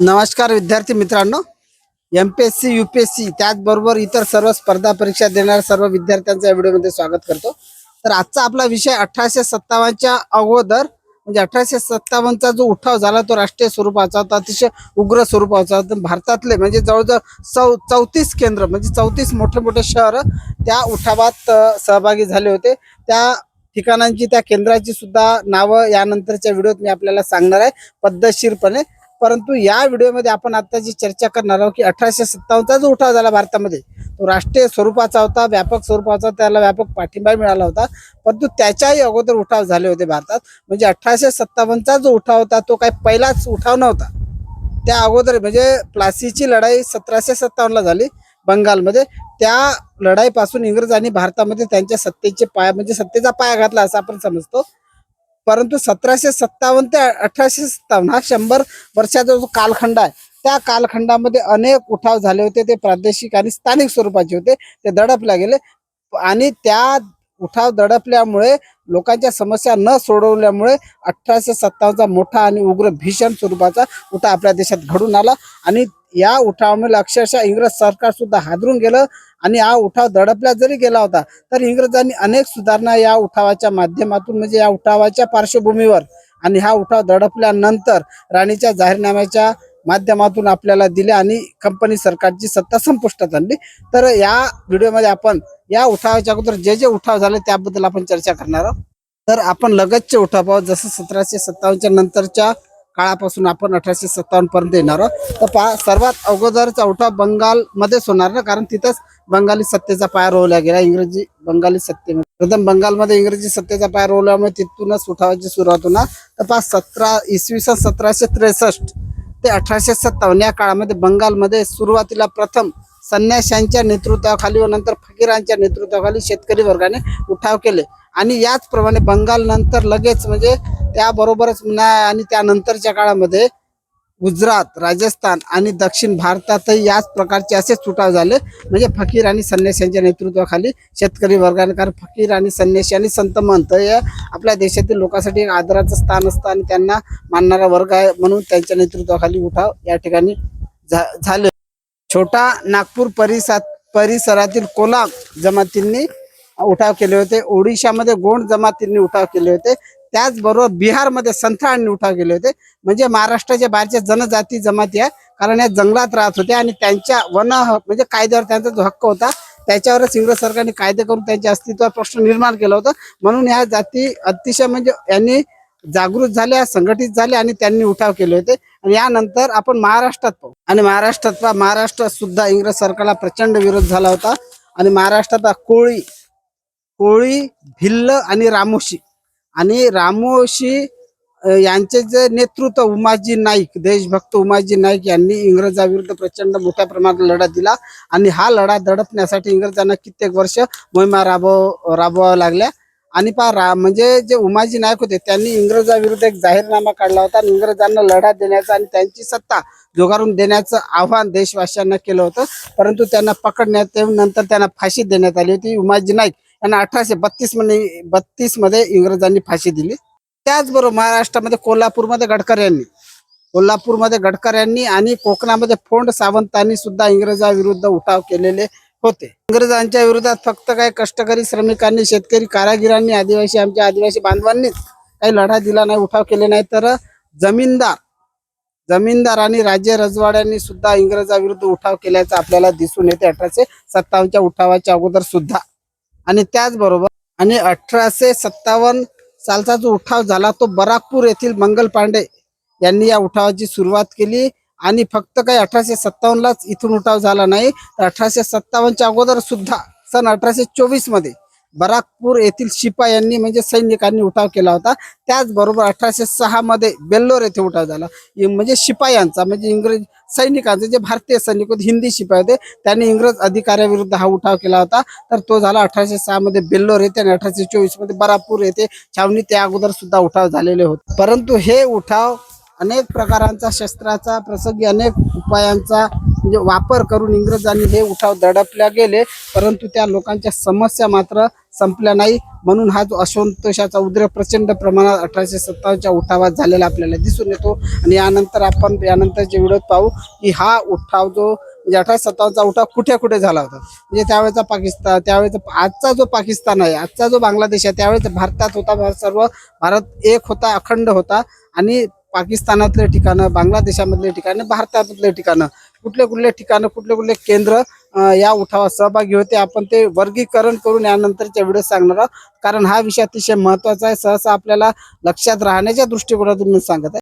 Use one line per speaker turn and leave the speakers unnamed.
नमस्कार विद्यार्थी मित्रांनो. M P S C U P S C त्याचबरोबर इतर सर्व स्पर्धा परीक्षा देणाऱ्या सर्व विद्यार्थ्यांचं या व्हिडिओमध्ये स्वागत करतो. तर आजचा आपला विषय अठराशे सत्तावन्नच्या अगोदर म्हणजे अठराशे सत्तावन्नचा जो उठाव झाला तो राष्ट्रीय स्वरूपाचा होता अतिशय उग्र स्वरूपाचा होता. भारतातले म्हणजे जवळजवळ चौ चौतीस केंद्र म्हणजे चौतीस मोठे मोठे शहर त्या उठावात सहभागी झाले होते. त्या ठिकाणांची त्या केंद्राची सुद्धा नावं यानंतरच्या व्हिडिओत मी आपल्याला सांगणार आहे. पद्धतशीरपणे परंतु या व्हिडिओमध्ये आपण आता जी चर्चा करणार आहोत की अठराशे सत्तावन्नचा जो उठाव झाला भारतामध्ये तो राष्ट्रीय स्वरूपाचा होता व्यापक स्वरूपाचा त्याला व्यापक पाठिंबा मिळाला होता. परंतु त्याच्याही अगोदर उठाव झाले होते भारतात. म्हणजे अठराशे सत्तावन्नचा जो उठाव होता तो काही पहिलाच उठाव नव्हता. त्या अगोदर म्हणजे प्लासीची लढाई सतराशे सत्तावन्नला झाली बंगालमध्ये. त्या लढाईपासून इंग्रजांनी भारतामध्ये त्यांच्या सत्तेचे पाया म्हणजे सत्तेचा पाया घातला असं आपण समजतो. परंतु सतराशे सत्तावन्न ते अठराशे सत्तावन्न हा शंभर वर्षाचा जो कालखंड आहे त्या कालखंडामध्ये अनेक उठाव झाले होते. ते प्रादेशिक आणि स्थानिक स्वरूपाचे होते. ते दडपल्या गेले. आणि त्या उठाव दडपल्यामुळे लोकांच्या समस्या न सोडवल्यामुळे अठराशे सत्तावन्नचा मोठा आणि उग्र भीषण स्वरूपाचा उठाव आपल्या देशात घडून आला. आणि या उठावामुळे अक्षरशः इंग्रज सरकार सुद्धा हादरून गेलं आणि हा उठाव दडपला जरी गेला होता तर इंग्रजांनी अनेक सुधारणा या उठावाच्या माध्यमातून म्हणजे या उठावाच्या पार्श्वभूमीवर आणि हा उठाव दडपल्यानंतर राणीच्या जाहीरनाम्याच्या माध्यमातून आपल्याला दिल्या आणि कंपनी सरकारची सत्ता संपुष्टात आणली. तर या व्हिडिओमध्ये आपण या उठावाच्या अगोदर जे जे उठाव झाले त्याबद्दल आपण चर्चा करणार आहोत. तर आपण लगतचे उठाव पाहू जसं सतराशे सत्तावन्नच्या नंतरच्या काळापासून आपण अठराशे सत्तावन्न पर्यंत येणार आहोत. तर पा सर्वात अगोदरचा उठाव बंगालमध्येच होणार ना कारण तिथंच बंगाली सत्तेचा पाय रोवला गेला. इंग्रजी बंगाली सत्तेमध्ये प्रथम बंगालमध्ये इंग्रजी सत्तेचा पाय रोवल्यामुळे तिथूनच उठावाची सुरुवात होणार. तर पाच सतरा इसवी सन सतराशे त्रेसष्ट ते अठराशे सत्तावन्न या काळामध्ये बंगालमध्ये सुरुवातीला प्रथम संन्याशांच्या नेतृत्वाखाली व नंतर फकीरांच्या नेतृत्वाखाली शेतकरी वर्गाने उठाव केले. आणि याचप्रमाणे बंगाल नंतर लगेच म्हणजे त्याबरोबरच ना आणि त्यानंतरच्या काळामध्ये गुजरात राजस्थान आणि दक्षिण भारतातही याच प्रकारचे असेच उठाव झाले. म्हणजे फकीर आणि संन्याशांच्या नेतृत्वाखाली शेतकरी वर्गाने कारण फकीर आणि संन्याशी आणि संत महंत हे आपल्या देशातील लोकांसाठी एक आदराचं स्थान असतं आणि त्यांना मानणारा वर्ग आहे म्हणून त्यांच्या नेतृत्वाखाली उठाव या ठिकाणी झा- झाले. छोटा नागपूर परिसरात परिसरातील कोलाम जमातींनी उठाव केले होते. ओडिशामध्ये गोंड जमातींनी उठाव केले होते. त्याचबरोबर बिहारमध्ये संथाळांनी उठाव केले होते. म्हणजे महाराष्ट्राच्या बाहेरच्या जनजाती जमाती आहे. कारण या जंगलात राहत होत्या आणि त्यांच्या वन म्हणजे कायद्यावर त्यांचा जो हक्क होता त्याच्यावरच इंग्रज सरकारने कायदे करून त्यांच्या अस्तित्वावर प्रश्न निर्माण केला होता. म्हणून ह्या जाती अतिशय म्हणजे यांनी जागृत झाल्या संघटित झाल्या आणि त्यांनी उठाव केले होते. आणि यानंतर आपण महाराष्ट्रात पाहू. आणि महाराष्ट्रात पहा महाराष्ट्रात सुद्धा इंग्रज सरकारला प्रचंड विरोध झाला होता. आणि महाराष्ट्रात कोळी कोळी भिल्ल आणि रामोशी. आणि रामोशी यांचे जे नेतृत्व उमाजी नाईक देशभक्त उमाजी नाईक यांनी इंग्रजाविरुद्ध प्रचंड मोठ्या प्रमाणात लढा दिला. आणि हा लढा दडपण्यासाठी इंग्रजांना कित्येक वर्ष मोहिमा राबव राबवाव्या लागल्या. आणि पहा रा म्हणजे जे उमाजी नाईक होते त्यांनी इंग्रजाविरुद्ध एक जाहीरनामा काढला होता. आणि इंग्रजांना लढा देण्याचा आणि त्यांची सत्ता जुगारून देण्याचं आव्हान देशवासियांना केलं होतं. परंतु त्यांना पकडण्यात नंतर त्यांना फाशी देण्यात आली होती. उमाजी नाईक यांना अठराशे बत्तीसमध्ये बत्तीसमध्ये इंग्रजांनी फाशी दिली. त्याचबरोबर महाराष्ट्रामध्ये कोल्हापूरमध्ये गडकर यांनी कोल्हापूरमध्ये गडकर यांनी आणि कोकणामध्ये फोंड सावंतांनी सुद्धा इंग्रजाविरुद्ध उठाव केलेले होते. इंग्रजांच्या विरोधात फक्त काही कष्टकरी श्रमिकांनी शेतकरी कारागिरांनी आदिवासी आमच्या आदिवासी बांधवांनीच काही लढा दिला नाही उठाव केले नाही. तर जमीनदार जमीनदार आणि राज्य रजवाड्यांनी सुद्धा इंग्रजाविरुद्ध उठाव केल्याचं आपल्याला दिसून येते. अठराशे सत्तावन्नच्या उठावाच्या अगोदर सुद्धा. आणि त्याचबरोबर आणि अठराशे सत्तावन्न सालचा जो उठाव झाला तो बराकपूर येथील मंगल पांडे यांनी या उठावाची सुरुवात केली. आणि फक्त काही अठराशे सत्तावन्नलाच इथून उठाव झाला नाही तर अठराशे सत्तावन्नच्या अगोदर सुद्धा सन अठराशे चोवीसमध्ये बराकपूर येथील शिपायांनी म्हणजे सैनिकांनी उठाव केला होता. त्याचबरोबर अठराशे सहा मध्ये बेल्लोर येथे उठाव झाला. म्हणजे शिपायांचा म्हणजे इंग्रज सैनिकांचे जे भारतीय सैनिक होते हिंदी शिपाई होते त्यांनी इंग्रज अधिकाऱ्याविरुद्ध हा उठाव केला होता. तर तो झाला अठराशे सहा मध्ये बेल्लोर येथे आणि अठराशे चोवीसमध्ये बरापूर येथे छावणी त्या अगोदर सुद्धा उठाव झालेले होते. परंतु हे उठाव अनेक प्रकारांचा शस्त्राचा प्रसंगी अनेक उपायांचा म्हणजे वापर करून इंग्रजांनी हे उठाव दडपल्या गेले परंतु त्या लोकांच्या समस्या मात्र संपल्या नाही. म्हणून हा जो असंतोषाचा उद्रेक प्रचंड प्रमाणात अठराशे सत्तावन्नच्या उठावात झालेला आपल्याला दिसून येतो. आणि यानंतर आपण यानंतरचे व्हिडिओ पाहू की हा उठाव जो म्हणजे अठराशे सत्तावन्नचा उठाव कुठे कुठे झाला होता? म्हणजे त्यावेळेचा पाकिस्तान त्यावेळेचा आजचा जो पाकिस्तान आहे आजचा जो बांगलादेश आहे त्यावेळेस भारतात होता सर्व भारत एक होता अखंड होता. आणि पाकिस्तानातले ठिकाणं बांगलादेशामधले ठिकाणं भारतामधले ठिकाणं कुठले कुठले ठिकाणं कुठले कुठले केंद्र या उठावात सहभागी होते. आपण ते वर्गीकरण करून यानंतरच्या व्हिडिओ सांगणार आहोत. कारण हा विषय अतिशय महत्त्वाचा आहे. सहसा आपल्याला लक्षात राहण्याच्या दृष्टिकोनातून मी सांगत आहे.